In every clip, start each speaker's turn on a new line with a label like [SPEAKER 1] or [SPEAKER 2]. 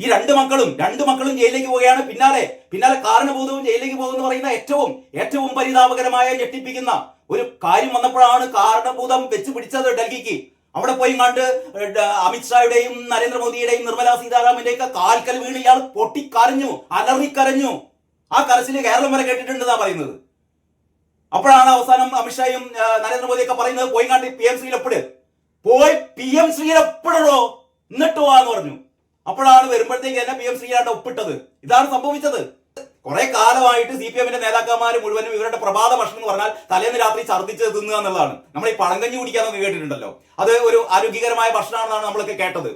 [SPEAKER 1] ഈ രണ്ട് മക്കളും രണ്ട് മക്കളും ജയിലിലേക്ക് പോവുകയാണ്. പിന്നാലെ പിന്നാലെ കാരണബോധവും ജയിലിലേക്ക് പോകുമെന്ന് പറയുന്ന ഏറ്റവും ഏറ്റവും പരിതാപകരമായ ഞെട്ടിപ്പിക്കുന്ന ഒരു കാര്യം വന്നപ്പോഴാണ് കാരണബോധം വെച്ച് പിടിച്ചത് ഡൽഹിക്ക്. അവിടെ പോയി കണ്ട് അമിത്ഷായുടെയും നരേന്ദ്രമോദിയുടെയും നിർമ്മലാ സീതാരാമന്റെ ഒക്കെ കാൽക്കൽ വീണ് ഇയാൾ പൊട്ടിക്കരഞ്ഞു അലറിക്കരഞ്ഞു. ആ കരച്ചിൽ കേരളം വരെ കേട്ടിട്ടുണ്ടെന്നാ പറയുന്നത്. അപ്പോഴാണ് അവസാനം അമിത്ഷായും നരേന്ദ്രമോദി നരേന്ദ്രമോദിയൊക്കെ പറയുന്നത് പോയി കണ്ട് പി എം ശ്രീയിൽ പോയി പി എം ശ്രീയിൽ എന്നിട്ടോ എന്ന് പറഞ്ഞു. അപ്പോഴാണ് വരുമ്പോഴത്തേക്ക് എന്നെ പി എം ശ്രീയാണ്ട് ഒപ്പിട്ടത്. ഇതാണ് സംഭവിച്ചത്. കുറെ കാലമായിട്ട് സി പി എമ്മിന്റെ നേതാക്കന്മാർ മുഴുവനും ഇവരുടെ പ്രഭാത ഭക്ഷണം എന്ന് പറഞ്ഞാൽ തലേന്ന് രാത്രി ഛർദ്ദിച്ച് തിന്നുക എന്നുള്ളതാണ്. നമ്മൾ ഈ പഴങ്കഞ്ഞി കുടിക്കാന്നൊക്കെ കേട്ടിട്ടുണ്ടല്ലോ. അത് ഒരു ആരോഗ്യകരമായ ഭക്ഷണമാണെന്നാണ് നമ്മളൊക്കെ കേട്ടത്.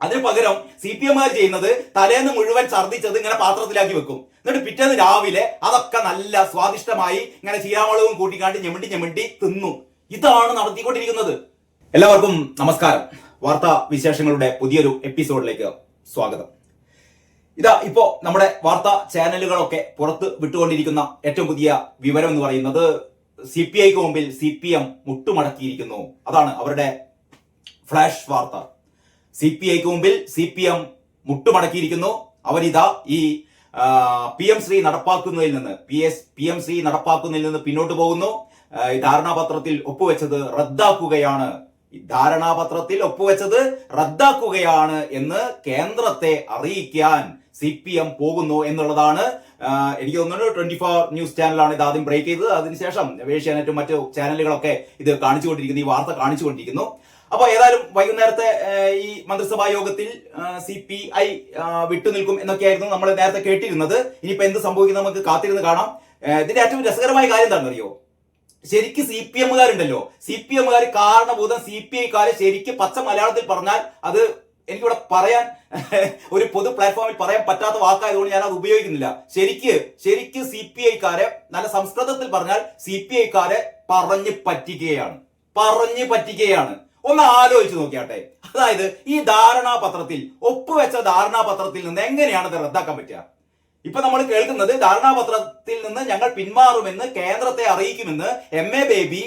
[SPEAKER 1] അതിന് പകരം സി പി എമ്മുകാർ ചെയ്യുന്നത്? തലേന്ന് മുഴുവൻ ഛർദ്ദിച്ചത് ഇങ്ങനെ പാത്രത്തിലാക്കി വെക്കും. എന്നിട്ട് പിറ്റേന്ന് രാവിലെ അതൊക്കെ നല്ല സ്വാദിഷ്ടമായി ഇങ്ങനെ ചീരാമുളകും കൂട്ടിക്കാണ്ട് ഞെമിണ്ടി ഞെമിണ്ടി തിന്നു. ഇതാണ് നടത്തിക്കൊണ്ടിരിക്കുന്നത്. എല്ലാവർക്കും നമസ്കാരം. വാർത്താ വിശേഷങ്ങളുടെ പുതിയൊരു എപ്പിസോഡിലേക്ക് സ്വാഗതം. ഇതാ ഇപ്പോ നമ്മുടെ വാർത്താ ചാനലുകളൊക്കെ പുറത്ത് വിട്ടുകൊണ്ടിരിക്കുന്ന ഏറ്റവും പുതിയ വിവരം എന്ന് പറയുന്നത് സി പി ഐക്ക് മുമ്പിൽ സി പി എം മുട്ടുമടക്കിയിരിക്കുന്നു. അതാണ് അവരുടെ ഫ്ലാഷ് വാർത്ത. സി പി ഐക്ക് മുമ്പിൽ സി പി എം മുട്ടുമടക്കിയിരിക്കുന്നു. അവരിതാ ഈ പി എം ശ്രീ നടപ്പാക്കുന്നതിൽ നിന്ന് P S P M Shri നടപ്പാക്കുന്നതിൽ നിന്ന് പിന്നോട്ട് പോകുന്നു. ധാരണാപത്രത്തിൽ ഒപ്പുവെച്ചത് റദ്ദാക്കുകയാണ് ഈ ധാരണാപത്രത്തിൽ ഒപ്പുവെച്ചത് റദ്ദാക്കുകയാണ് എന്ന് കേന്ദ്രത്തെ അറിയിക്കാൻ സി പി എം പോകുന്നു എന്നുള്ളതാണ്. എനിക്ക് തോന്നുന്നു ട്വന്റി ഫോർ ന്യൂസ് ചാനലാണ് ഇത് ആദ്യം ബ്രേക്ക് ചെയ്തത്. അതിനുശേഷം ഏഷ്യാനെറ്റും മറ്റു ചാനലുകളൊക്കെ ഇത് കാണിച്ചുകൊണ്ടിരിക്കുന്നു ഈ വാർത്ത കാണിച്ചുകൊണ്ടിരിക്കുന്നു. അപ്പൊ ഏതായാലും വൈകുന്നേരത്തെ ഈ മന്ത്രിസഭാ യോഗത്തിൽ സി പി ഐ വിട്ടുനിൽക്കും എന്നൊക്കെയായിരുന്നു നമ്മൾ നേരത്തെ കേട്ടിരുന്നത്. ഇനിയിപ്പോ എന്ത് സംഭവിക്കുന്നത് നമുക്ക് കാത്തിരുന്ന് കാണാം. ഇതിന്റെ ഏറ്റവും രസകരമായ കാര്യം എന്താണെന്ന് അറിയോ ശരിക്ക് സി പി എമ്മുകാരുണ്ടല്ലോ. സി പി എമ്മുകാർ കാരണഭൂതം സി പി ഐക്കാരെ ശരിക്ക് പച്ച മലയാളത്തിൽ പറഞ്ഞാൽ അത് എനിക്കിവിടെ പറയാൻ ഒരു പൊതു പ്ലാറ്റ്ഫോമിൽ പറയാൻ പറ്റാത്ത വാക്കായതുകൊണ്ട് ഞാൻ അത് ഉപയോഗിക്കുന്നില്ല. ശരിക്ക് ശരിക്ക് സി പി ഐക്കാരെ നല്ല സംസ്കൃതത്തിൽ പറഞ്ഞാൽ സി പി ഐക്കാരെ പറഞ്ഞു പറ്റിക്കുകയാണ്. പറഞ്ഞു പറ്റിക്കുകയാണ്. ഒന്ന് ആലോചിച്ച് നോക്കിയാട്ടെ. അതായത് ഈ ധാരണാപത്രത്തിൽ ഒപ്പുവെച്ച ധാരണാപത്രത്തിൽ നിന്ന് എങ്ങനെയാണ് അത് റദ്ദാക്കാൻ പറ്റുക? ഇപ്പൊ നമ്മൾ കേൾക്കുന്നത് ധാരണാപത്രത്തിൽ നിന്ന് ഞങ്ങൾ പിന്മാറുമെന്ന് കേന്ദ്രത്തെ അറിയിക്കുമെന്ന് എം എ ബേബി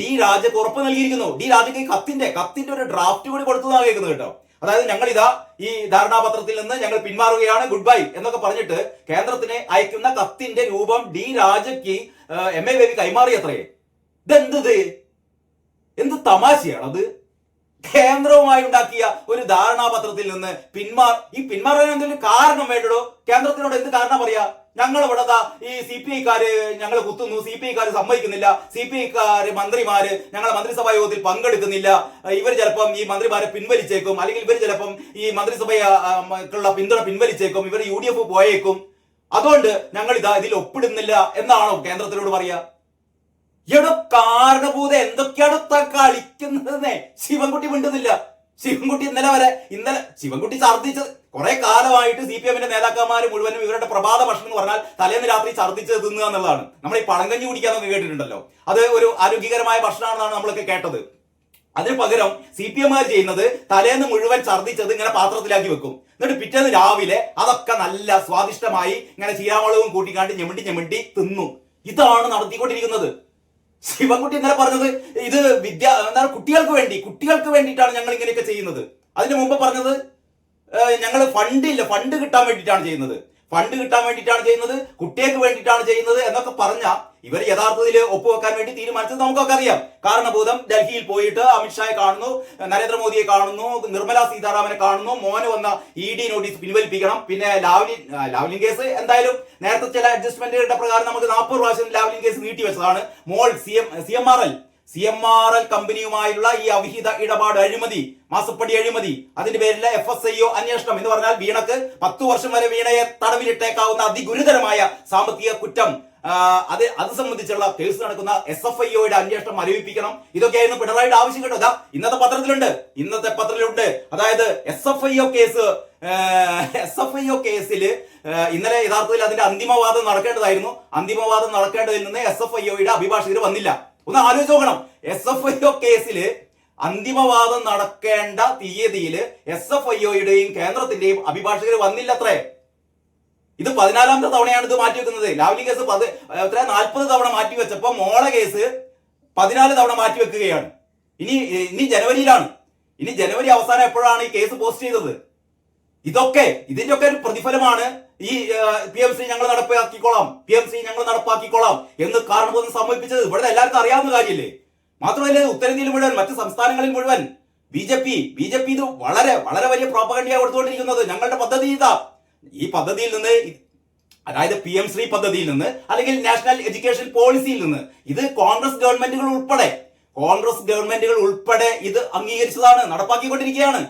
[SPEAKER 1] ഡി രാജക്ക് ഉറപ്പ് നൽകിയിരിക്കുന്നു. ഡി രാജക്ക് ഈ കത്തിന്റെ കത്തിന്റെ ഒരു ഡ്രാഫ്റ്റ് കൂടി കൊടുത്തതാണ് കേൾക്കുന്നത് കേട്ടോ. അതായത് ഞങ്ങൾ ഇതാ ഈ ധാരണാപത്രത്തിൽ നിന്ന് ഞങ്ങൾ പിന്മാറുകയാണ്. ഗുഡ് ബൈ എന്നൊക്കെ പറഞ്ഞിട്ട് കേന്ദ്രത്തിന് അയക്കുന്ന കത്തിന്റെ രൂപം ഡി രാജയ്ക്ക് എം എ ബേബി കൈമാറിയത്രേ. ഇതെന്ത് ഇതെന്തത് എന്ത് തമാശയാണ് അത് കേന്ദ്രവുമായി ഉണ്ടാക്കിയ ഒരു ധാരണാപത്രത്തിൽ നിന്ന് പിന്മാർ ഈ പിന്മാറാൻ എന്തെങ്കിലും കാരണം വേണ്ടടോ? കേന്ദ്രത്തിനോട് എന്ത് കാരണം പറയാ? ഞങ്ങൾ ഇവിടെ ഈ സി പി ഐക്കാര് ഞങ്ങൾ കുത്തുന്നു സി പി ഐക്കാര് സമ്മതിക്കുന്നില്ല സി പി ഐക്കാര് മന്ത്രിമാര് ഞങ്ങളെ മന്ത്രിസഭാ യോഗത്തിൽ പങ്കെടുക്കുന്നില്ല. ഇവർ ചിലപ്പം ഈ മന്ത്രിമാരെ പിൻവലിച്ചേക്കും അല്ലെങ്കിൽ ഇവർ ചിലപ്പം ഈ മന്ത്രിസഭയുള്ള പിന്തുണ പിൻവലിച്ചേക്കും ഇവർ യു ഡി എഫ് പോയേക്കും. അതുകൊണ്ട് ഞങ്ങൾ ഇതാ ഇതിൽ ഒപ്പിടുന്നില്ല എന്നാണോ കേന്ദ്രത്തിനോട് പറയാ? എടോ കാരണഭൂത എന്തൊക്കെയാണ് കളിക്കുന്നതെന്നേ? ശിവൻകുട്ടി മിണ്ടുന്നില്ല. ശിവൻകുട്ടി ഇന്നലെ വരെ ഇന്നലെ ശിവൻകുട്ടി ഛർദ്ദിച്ചത്. കുറെ കാലമായിട്ട് സി പി എമ്മിന്റെ നേതാക്കന്മാർ മുഴുവനും ഇവരുടെ പ്രഭാത ഭക്ഷണം എന്ന് പറഞ്ഞാൽ തലേന്ന് രാത്രി ഛർദ്ദിച്ച് തിന്നുക എന്നുള്ളതാണ്. നമ്മൾ ഈ പഴങ്കഞ്ഞി കുടിക്കാന്നൊക്കെ കേട്ടിട്ടുണ്ടല്ലോ. അത് ഒരു ആരോഗ്യകരമായ ഭക്ഷണമാണെന്നാണ് നമ്മളൊക്കെ കേട്ടത്. അതിന് പകരം സി പി എമ്മുകാർ ചെയ്യുന്നത് തലേന്ന് മുഴുവൻ ഛർദ്ദിച്ചത് ഇങ്ങനെ പാത്രത്തിലാക്കി വെക്കും. എന്നിട്ട് പിറ്റേന്ന് രാവിലെ അതൊക്കെ നല്ല സ്വാദിഷ്ടമായി ഇങ്ങനെ ചീരാമുളകും കൂട്ടിക്കാണ്ട് ഞെമിണ്ടി ഞെമിണ്ടി തിന്നു. ഇതാണ് നടത്തിക്കൊണ്ടിരിക്കുന്നത്. ശിവൻകുട്ടി ഇന്നലെ പറഞ്ഞത് ഇത് വിദ്യ എന്താണ് കുട്ടികൾക്ക് വേണ്ടി കുട്ടികൾക്ക് വേണ്ടിയിട്ടാണ് ഞങ്ങൾ ഇങ്ങനെയൊക്കെ ചെയ്യുന്നത്. അതിന് മുമ്പ് പറഞ്ഞത് ഞങ്ങൾ ഫണ്ട് ഇല്ല ഫണ്ട് കിട്ടാൻ വേണ്ടിയിട്ടാണ് ചെയ്യുന്നത്. ഫണ്ട് കിട്ടാൻ വേണ്ടിയിട്ടാണ് ചെയ്യുന്നത് കുട്ടികൾക്ക് വേണ്ടിയിട്ടാണ് ചെയ്യുന്നത് എന്നൊക്കെ പറഞ്ഞ ഇവർ യഥാർത്ഥത്തിൽ ഒപ്പുവെക്കാൻ വേണ്ടി തീരുമാനിച്ചത് നമുക്കൊക്കെ അറിയാം. കാരണബോധം ഡൽഹിയിൽ പോയിട്ട് അമിത്ഷായെ കാണുന്നു നരേന്ദ്രമോദിയെ കാണുന്നു നിർമ്മല സീതാരാമനെ കാണുന്നു മോന് വന്ന ഇ ഡി നോട്ടീസ് പിൻവലിപ്പിക്കണം. പിന്നെ ലാവ്ലിൻ ലാവ്ലിൻ കേസ് എന്തായാലും നേരത്തെ ചില അഡ്ജസ്റ്റ്മെന്റുകളുടെ പ്രകാരം നമുക്ക് നാൽപ്പത് പ്രാവശ്യം ലാവ്ലിൻ കേസ് നീട്ടിവെച്ചതാണ് മോൾ C M C M R L C M R L കമ്പനിയുമായുള്ള ഈ അവിഹിത ഇടപാട് അഴിമതി മാസപ്പടി അഴിമതി അതിന്റെ പേരിൽ എഫ് എസ് ഐ ഒ അന്വേഷണം എന്ന് പറഞ്ഞാൽ വീണക്ക് പത്തു വർഷം വരെ വീണയെ തടവിലിട്ടേക്കാവുന്ന അതിഗുരുതരമായ സാമ്പത്തിക കുറ്റം അത് അത് സംബന്ധിച്ചുള്ള കേസ് നടക്കുന്ന എസ് എഫ് ഐ ഒയുടെ അന്വേഷണം അറിയിപ്പിക്കണം ഇതൊക്കെയായിരുന്നു പിണറായിയുടെ ആവശ്യം കേട്ടോ. അതാ ഇന്നത്തെ പത്രത്തിലുണ്ട്. ഇന്നത്തെ പത്രത്തിലുണ്ട്. അതായത് S F I O case S F I O കേസിൽ ഇന്നലെ യഥാർത്ഥത്തിൽ അതിന്റെ അന്തിമവാദം നടക്കേണ്ടതായിരുന്നു. അന്തിമവാദം നടക്കേണ്ടതിൽ നിന്ന് എസ് എഫ് ഐ ഒയുടെ അഭിഭാഷകർ വന്നില്ല. ഒന്ന് ആലോചിച്ച് നോക്കണം. എസ് എഫ് ഐ ഒ കേസിൽ അന്തിമവാദം നടക്കേണ്ട തീയതിയിൽ എസ് എഫ് ഐ ഒയുടെയും കേന്ദ്രത്തിന്റെയും അഭിഭാഷകർ വന്നില്ലത്രേ. ഇത് പതിനാലാമത്തെ തവണയാണ് ഇത് മാറ്റി വെക്കുന്നത് ലാവ്ലി കേസ് പത് എത്ര നാൽപ്പത് തവണ മാറ്റി വെച്ചപ്പോൾ മോളെ കേസ് പതിനാല് തവണ മാറ്റി വെക്കുകയാണ് ഇനി ഇനി ജനുവരിയിലാണ്. ഇനി ജനുവരി അവസാനം എപ്പോഴാണ് ഈ കേസ് പോസ്റ്റ് ചെയ്തത്? ഇതൊക്കെ ഇതിന്റെ ഒക്കെ ഒരു പ്രതിഫലമാണ് ഈ പി എം സി ഞങ്ങൾ നടപ്പാക്കിക്കോളാം. പി എം സി ഞങ്ങൾ നടപ്പാക്കിക്കോളാം എന്ന് കാരണബോധം സമ്മതിപ്പിച്ചത് ഇവിടെ എല്ലാവർക്കും അറിയാവുന്ന കാര്യമില്ലേ? മാത്രമല്ല ഉത്തരേന്ത്യയിൽ മുഴുവൻ മറ്റ് സംസ്ഥാനങ്ങളിൽ മുഴുവൻ B J P B J P ഇത് വളരെ വളരെ വലിയ പ്രോപ്പകണ്ടിയാണ് കൊടുത്തുകൊണ്ടിരിക്കുന്നത്. ഞങ്ങളുടെ പദ്ധതി ഇതാ. ഈ പദ്ധതിയിൽ നിന്ന് അതായത് പി എം ശ്രീ പദ്ധതിയിൽ നിന്ന് അല്ലെങ്കിൽ നാഷണൽ എഡ്യൂക്കേഷൻ പോളിസിയിൽ നിന്ന് ഇത് കോൺഗ്രസ് ഗവൺമെന്റുകൾ ഉൾപ്പെടെ കോൺഗ്രസ് ഗവൺമെന്റുകൾ ഉൾപ്പെടെ ഇത് അംഗീകരിച്ചതാണ് നടപ്പാക്കിക്കൊണ്ടിരിക്കുകയാണ്.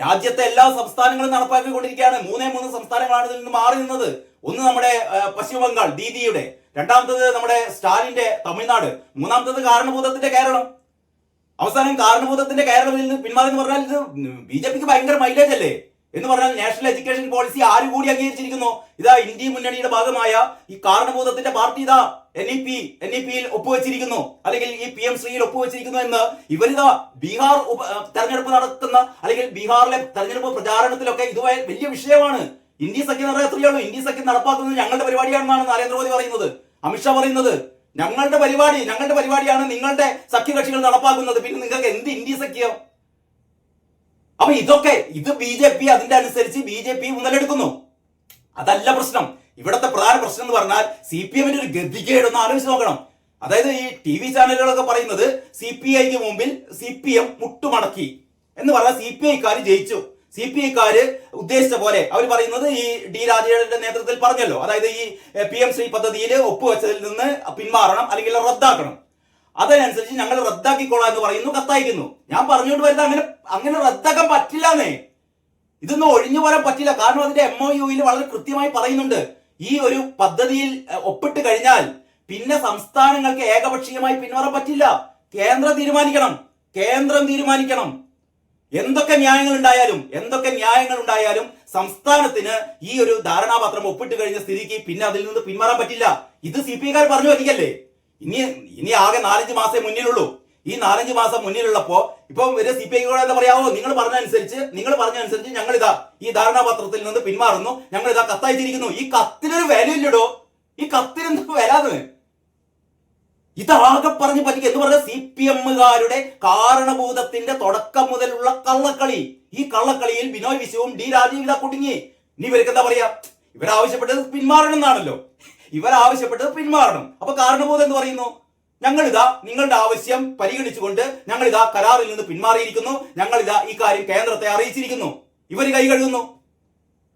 [SPEAKER 1] രാജ്യത്തെ എല്ലാ സംസ്ഥാനങ്ങളും നടപ്പാക്കിക്കൊണ്ടിരിക്കുകയാണ്. മൂന്നേ മൂന്ന് സംസ്ഥാനങ്ങളാണ് ഇതിൽ നിന്ന് മാറി നിന്നത്. ഒന്ന് നമ്മുടെ പശ്ചിമ ബംഗാൾ ദീദിയുടെ രണ്ടാമത്തത് നമ്മുടെ സ്റ്റാലിന്റെ തമിഴ്നാട്. മൂന്നാമത്തത് കാരണഭൂതത്തിന്റെ കേരളം. അവസാനം കാരണഭൂതത്തിന്റെ കേരളത്തിൽ നിന്ന് പിന്മാറി എന്ന് പറഞ്ഞാൽ ഇത് ബി ജെ പിക്ക് ഭയങ്കര മൈലേജ് അല്ലേ? എന്ന് പറഞ്ഞാൽ നാഷണൽ എഡ്യൂക്കേഷൻ പോളിസി ആര് കൂടി അംഗീകരിച്ചിരിക്കുന്നു? ഇതാ ഇന്ത്യ മുന്നണിയുടെ ഭാഗമായ ഈ കാരണഭൂതത്തിന്റെ പാർട്ടി ഇതാ N E P N E പിയിൽ ഒപ്പുവെച്ചിരിക്കുന്നു. അല്ലെങ്കിൽ ഈ പി എം ശ്രീയിൽ ഒപ്പുവെച്ചിരിക്കുന്നു എന്ന് ഇവരിതാ ബീഹാർ തെരഞ്ഞെടുപ്പ് നടക്കുന്ന അല്ലെങ്കിൽ ബീഹാറിലെ തെരഞ്ഞെടുപ്പ് പ്രചാരണത്തിലൊക്കെ ഇത് വലിയ വിഷയമാണ്. ഇന്ത്യ സഖ്യം നടക്കുക ഉള്ളൂ. ഇന്ത്യ സഖ്യം നടപ്പാക്കുന്നത് ഞങ്ങളുടെ പരിപാടിയാണെന്നാണ് നരേന്ദ്രമോദി പറയുന്നത്. അമിത്ഷാ പറയുന്നത് ഞങ്ങളുടെ പരിപാടി ഞങ്ങളുടെ പരിപാടിയാണ് നിങ്ങളുടെ സഖ്യകക്ഷികൾ നടപ്പാക്കുന്നത്. പിന്നെ നിങ്ങൾക്ക് എന്ത് ഇന്ത്യ സഖ്യം? അപ്പൊ ഇതൊക്കെ ഇത് ബി ജെ പി അതിന്റെ അനുസരിച്ച് ബി ജെ പി മുതലെടുക്കുന്നു. അതല്ല പ്രശ്നം. ഇവിടത്തെ പ്രധാന പ്രശ്നം എന്ന് പറഞ്ഞാൽ സി പി എമ്മിന്റെ ഒരു ഗതികേടൊന്ന് ആലോചിച്ച് നോക്കണം. അതായത് ഈ ടി വി ചാനലുകളൊക്കെ പറയുന്നത് സി പി ഐക്ക് മുമ്പിൽ സി പി എം മുട്ടുമടക്കി എന്ന് പറഞ്ഞാൽ സി പി ഐക്കാർ ജയിച്ചു. സി പി ഐക്കാര് ഉദ്ദേശിച്ച പോലെ അവർ പറയുന്നത് ഈ ഡി രാജയുടെ നേതൃത്വത്തിൽ പറഞ്ഞല്ലോ. അതായത് ഈ പി എം ശ്രീ പദ്ധതിയിൽ ഒപ്പുവെച്ചതിൽ നിന്ന് പിന്മാറണം അല്ലെങ്കിൽ റദ്ദാക്കണം. അതിനനുസരിച്ച് ഞങ്ങൾ റദ്ദാക്കിക്കോളാം എന്ന് പറയുന്നു കത്തയക്കുന്നു. ഞാൻ പറഞ്ഞുകൊണ്ട് വരുന്നത് അങ്ങനെ അങ്ങനെ റദ്ദാക്കാൻ പറ്റില്ലാന്നേ. ഇതൊന്നും ഒഴിഞ്ഞു പോരാൻ പറ്റില്ല. കാരണം അതിന്റെ എം ഒ യുയിൽ വളരെ കൃത്യമായി പറയുന്നുണ്ട്. ഈ ഒരു പദ്ധതിയിൽ ഒപ്പിട്ട് കഴിഞ്ഞാൽ പിന്നെ സംസ്ഥാനങ്ങൾക്ക് ഏകപക്ഷീയമായി പിന്മാറാൻ പറ്റില്ല. കേന്ദ്രം തീരുമാനിക്കണം. കേന്ദ്രം തീരുമാനിക്കണം. എന്തൊക്കെ ന്യായങ്ങൾ ഉണ്ടായാലും എന്തൊക്കെ ന്യായങ്ങൾ ഉണ്ടായാലും സംസ്ഥാനത്തിന് ഈ ഒരു ധാരണാപത്രം ഒപ്പിട്ട് കഴിഞ്ഞ സ്ഥിതിക്ക് പിന്നെ അതിൽ നിന്ന് പിന്മാറാൻ പറ്റില്ല. ഇത് സി പി പറഞ്ഞു പറ്റിക്കല്ലേ ഇനി ഇനി ആകെ നാലഞ്ച് മാസേ മുന്നിലുള്ളൂ. ഈ നാലഞ്ച് മാസം മുന്നിലുള്ളപ്പോ ഇപ്പൊ ഒരു സി പി ഐ എന്താ പറയാവോ? നിങ്ങൾ പറഞ്ഞനുസരിച്ച് നിങ്ങൾ പറഞ്ഞ അനുസരിച്ച് ഞങ്ങൾ ഇതാ ഈ ധാരണാപത്രത്തിൽ നിന്ന് പിന്മാറുന്നു. ഞങ്ങൾ ഇതാ കത്തയച്ചിരിക്കുന്നു. ഈ കത്തിനൊരു വിലയില്ലടോ ഈ കത്തിന് എന്താ വില എന്ന് ഇതാകെ പറഞ്ഞ് പറ്റിക്കുക എന്ന് പറഞ്ഞ സി പി എമ്മുകാരുടെ കാരണഭൂതത്തിന്റെ തുടക്കം മുതലുള്ള കള്ളക്കളി. ഈ കള്ളക്കളിയിൽ ബിനോയ് വിശ്വവും ഡി രാജീവിത കുടുങ്ങി. ഇനി ഇവർക്ക് എന്താ പറയാ? ഇവരാവശ്യപ്പെട്ടത് പിന്മാറണം എന്നാണല്ലോ. ഇവരാവശ്യപ്പെട്ടത് പിന്മാറണം. അപ്പൊ കാരണബോധം എന്ന് പറയുന്നു? ഞങ്ങൾ ഇതാ നിങ്ങളുടെ ആവശ്യം പരിഗണിച്ചുകൊണ്ട് ഞങ്ങൾ ഇതാ കരാറിൽ നിന്ന് പിന്മാറിയിരിക്കുന്നു. ഞങ്ങൾ ഇതാ ഈ കാര്യം കേന്ദ്രത്തെ അറിയിച്ചിരിക്കുന്നു. ഇവർ കൈ കഴുകുന്നു.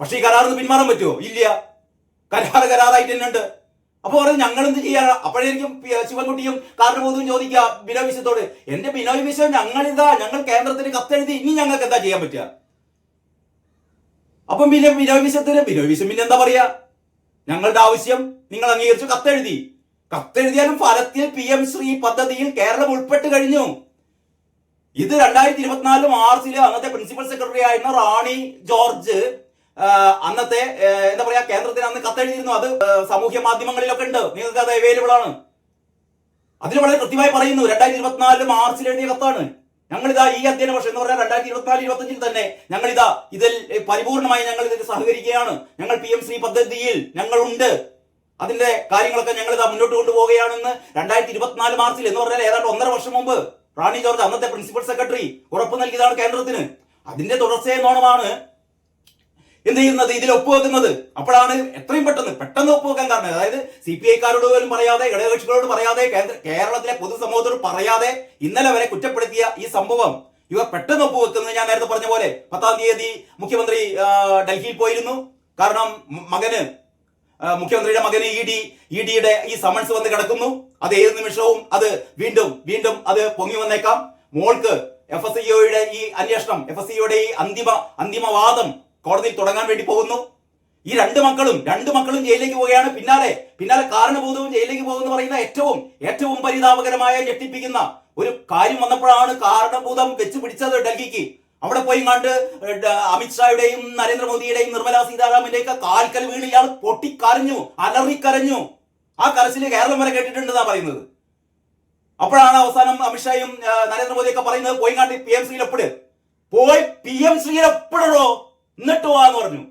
[SPEAKER 1] പക്ഷെ ഈ കരാറിൽ നിന്ന് പിന്മാറാൻ പറ്റുമോ? ഇല്ല. കരാറ് കരാറായിട്ട് തന്നെ ഉണ്ട് അപ്പൊ പറഞ്ഞു ഞങ്ങൾ എന്ത് ചെയ്യാനാണ് അപ്പോഴേക്കും പി- ശിവൻകുട്ടിയും കാരണബോധവും ചോദിക്കുക ബിനോയ് വിശ്വത്തോട്. എന്റെ ബിനോയ് വിശ്വം ഇതാ ഞങ്ങൾ കേന്ദ്രത്തിന് കത്തെഴുതി ഇനി ഞങ്ങൾക്ക് എന്താ ചെയ്യാൻ പറ്റുക? അപ്പം പിന്നെ ബിനോയ് വിശ്വത്തിന് ബിനോയ് വിശ്വം പിന്നെ എന്താ പറയാ? ഞങ്ങളുടെ ആവശ്യം നിങ്ങൾ അംഗീകരിച്ചു കത്തെഴുതി. കത്തെഴുതിയാലും ഫലത്തിൽ പി എം ശ്രീ പദ്ധതിയിൽ കേരളം ഉൾപ്പെട്ട് കഴിഞ്ഞു. ഇത് രണ്ടായിരത്തി ഇരുപത്തിനാല് മാർച്ചിൽ അന്നത്തെ പ്രിൻസിപ്പൽ സെക്രട്ടറി ആയിരുന്ന റാണി ജോർജ് അന്നത്തെ എന്താ പറയാ കേന്ദ്രത്തിന് അന്ന് കത്തെഴുതിയിരുന്നു. അത് സാമൂഹ്യ മാധ്യമങ്ങളിലൊക്കെ ഉണ്ട്. നിങ്ങൾക്ക് അത് അവൈലബിൾ ആണ്. അതിൽ വളരെ കൃത്യമായി പറയുന്നു രണ്ടായിരത്തി ഇരുപത്തിനാല് മാർച്ചിൽ എഴുതിയ കത്താണ്. ഞങ്ങളിതാ ഈ അധ്യയന വർഷം എന്ന് പറഞ്ഞാൽ രണ്ടായിരത്തി ഇരുപത്തിനാല് ഇരുപത്തഞ്ചിൽ തന്നെ ഞങ്ങളിതാ ഇതിൽ പരിപൂർണമായി ഞങ്ങൾ ഇതിൽ സഹകരിക്കുകയാണ്. ഞങ്ങൾ പി എം ശ്രീ പദ്ധതിയിൽ ഞങ്ങളുണ്ട്. അതിന്റെ കാര്യങ്ങളൊക്കെ ഞങ്ങൾ ഇതാ മുന്നോട്ട് കൊണ്ടുപോവുകയാണെന്ന് രണ്ടായിരത്തി ഇരുപത്തിനാല് മാർച്ചിൽ എന്ന് പറഞ്ഞാൽ ഏതാണ്ട് ഒന്നര വർഷം മുമ്പ് റാണി ജോർജ് അന്നത്തെ പ്രിൻസിപ്പൽ സെക്രട്ടറി ഉറപ്പ് നൽകിയതാണ് കേന്ദ്രത്തിന്. അതിന്റെ തുടർച്ചയെന്നോണമാണ് എന്ത് ചെയ്യുന്നത്? ഇതിൽ ഒപ്പുവെക്കുന്നത്. അപ്പോഴാണ് എത്രയും പെട്ടെന്ന് പെട്ടെന്ന് ഒപ്പുവെക്കാൻ കാരണം. അതായത് സി പി ഐക്കാരോട് പോലും പറയാതെ ഘടകകക്ഷികളോട് പറയാതെ കേരളത്തിലെ പൊതുസമൂഹത്തോട് പറയാതെ ഇന്നലെ വരെ കുറ്റപ്പെടുത്തിയ ഈ സംഭവം. ഇവ പെട്ടെന്ന് ഒപ്പുവെക്കുന്നത് ഞാൻ നേരത്തെ പറഞ്ഞ പോലെ പത്താം തീയതി മുഖ്യമന്ത്രി ഡൽഹിയിൽ പോയിരുന്നു. കാരണം മകന് മുഖ്യമന്ത്രിയുടെ മകന് ഇ ഡി ഇ ഡിയുടെ ഈ സമൻസ് വന്ന് കിടക്കുന്നു. അത് ഏത് നിമിഷവും അത് വീണ്ടും വീണ്ടും അത് പൊങ്ങി വന്നേക്കാം. മോൾക്ക് എഫ് എസ് ഈ അന്വേഷണം എഫ് എസ് ഈ അന്തിമ അന്തിമവാദം കോടതിയിൽ തുടങ്ങാൻ വേണ്ടി പോകുന്നു. ഈ രണ്ട് മക്കളും രണ്ട് മക്കളും ജയിലിലേക്ക് പോവുകയാണ്. പിന്നാലെ പിന്നാലെ കാരണഭൂതവും ജയിലിലേക്ക് പോകുമെന്ന് പറയുന്ന ഏറ്റവും ഏറ്റവും പരിതാപകരമായ ഞെട്ടിപ്പിക്കുന്ന ഒരു കാര്യം വന്നപ്പോഴാണ് കാരണഭൂതം വെച്ച് പിടിച്ചത് ഡൽഹിക്ക്. അവിടെ പോയി കണ്ട് അമിത്ഷായുടെയും നരേന്ദ്രമോദിയുടെയും നിർമ്മലാ സീതാരാമന്റെ ഒക്കെ കാൽക്കൽ വീണ് ഇയാൾ പൊട്ടിക്കരഞ്ഞു അലറിക്കരഞ്ഞു. ആ കരച്ചിൽ കേരളം വരെ കേട്ടിട്ടുണ്ടെന്നാ പറയുന്നത്. അപ്പോഴാണ് അവസാനം അമിത്ഷായും നരേന്ദ്രമോദിയൊക്കെ പറയുന്നത് പോയി കണ്ട് പി എം ശ്രീയിൽ പോയി പി എം ശ്രീയിൽ എന്നിട്ട് വാന്ന് പറഞ്ഞു.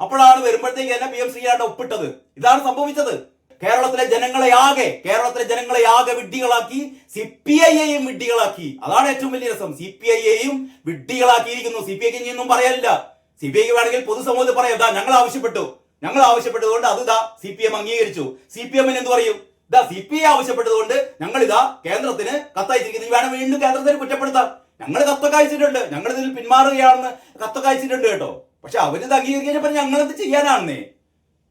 [SPEAKER 1] അപ്പോഴാണ് വരുമ്പോഴത്തേക്ക് തന്നെ പി എം ആയിട്ട് ഒപ്പിട്ടത്. ഇതാണ് സംഭവിച്ചത്. കേരളത്തിലെ ജനങ്ങളെ ആകെ കേരളത്തിലെ ജനങ്ങളെ ആകെ വിഡ്ഢികളാക്കി സി പി ഐയെയും വിഡ്ഢികളാക്കി. അതാണ് ഏറ്റവും വലിയ രസം. സി പി ഐയെയും വിഡ്ഢികളാക്കിയിരിക്കുന്നു. സി പി ഐക്ക് ഇനിയൊന്നും പറയാനില്ല സി പി ഐക്ക് വേണമെങ്കിൽ പൊതുസമൂഹത്തിൽ പറയാം. ഇതാ ഞങ്ങൾ ആവശ്യപ്പെട്ടു. ഞങ്ങൾ ആവശ്യപ്പെട്ടതുകൊണ്ട് അത് ഇതാ സി പി എം അംഗീകരിച്ചു. സി പി എമ്മിന് എന്ത് പറയും? ഇതാ സി പി ഐ ആവശ്യപ്പെട്ടതുകൊണ്ട് ഞങ്ങൾ ഇതാ കേന്ദ്രത്തിന് കത്തയച്ചിരിക്കുന്നു. വേണം വീണ്ടും കേന്ദ്രത്തിന് കുറ്റപ്പെടുത്താം ഞങ്ങൾ കത്തൊക്കെ അയച്ചിട്ടുണ്ട്. ഞങ്ങൾ ഇതിൽ പിന്മാറുകയാണെന്ന് കത്തൊക്കെ അയച്ചിട്ടുണ്ട് കേട്ടോ. പക്ഷെ അവരിത് അംഗീകരിക്കാൻ ഞങ്ങൾ എന്ത് ചെയ്യാനാണെന്നേ?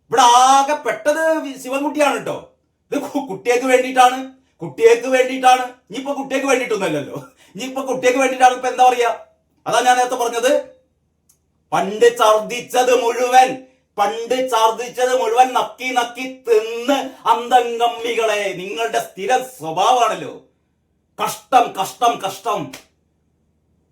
[SPEAKER 1] ഇവിടെ ആകെ പെട്ടത് ശിവൻകുട്ടിയാണ് കേട്ടോ ഇത് കുട്ടിയേക്ക് വേണ്ടിയിട്ടാണ്. കുട്ടിയേക്ക് വേണ്ടിയിട്ടാണ്. ഇനിയിപ്പോ കുട്ടിയേക്ക് വേണ്ടിയിട്ടൊന്നുമല്ലല്ലോ. ഇനിയിപ്പോ കുട്ടിയേക്ക് വേണ്ടിയിട്ടാണ് ഇപ്പൊ എന്താ പറയാ? അതാ ഞാൻ നേരത്തെ പറഞ്ഞത്. പണ്ട് ഛർദിച്ചത് മുഴുവൻ പണ്ട് ഛർദിച്ചത് മുഴുവൻ നക്കി നക്കി തിന്ന് അന്തംഗമ്മികളെ നിങ്ങളുടെ സ്ഥിര സ്വഭാവമാണല്ലോ. കഷ്ടം കഷ്ടം കഷ്ടം.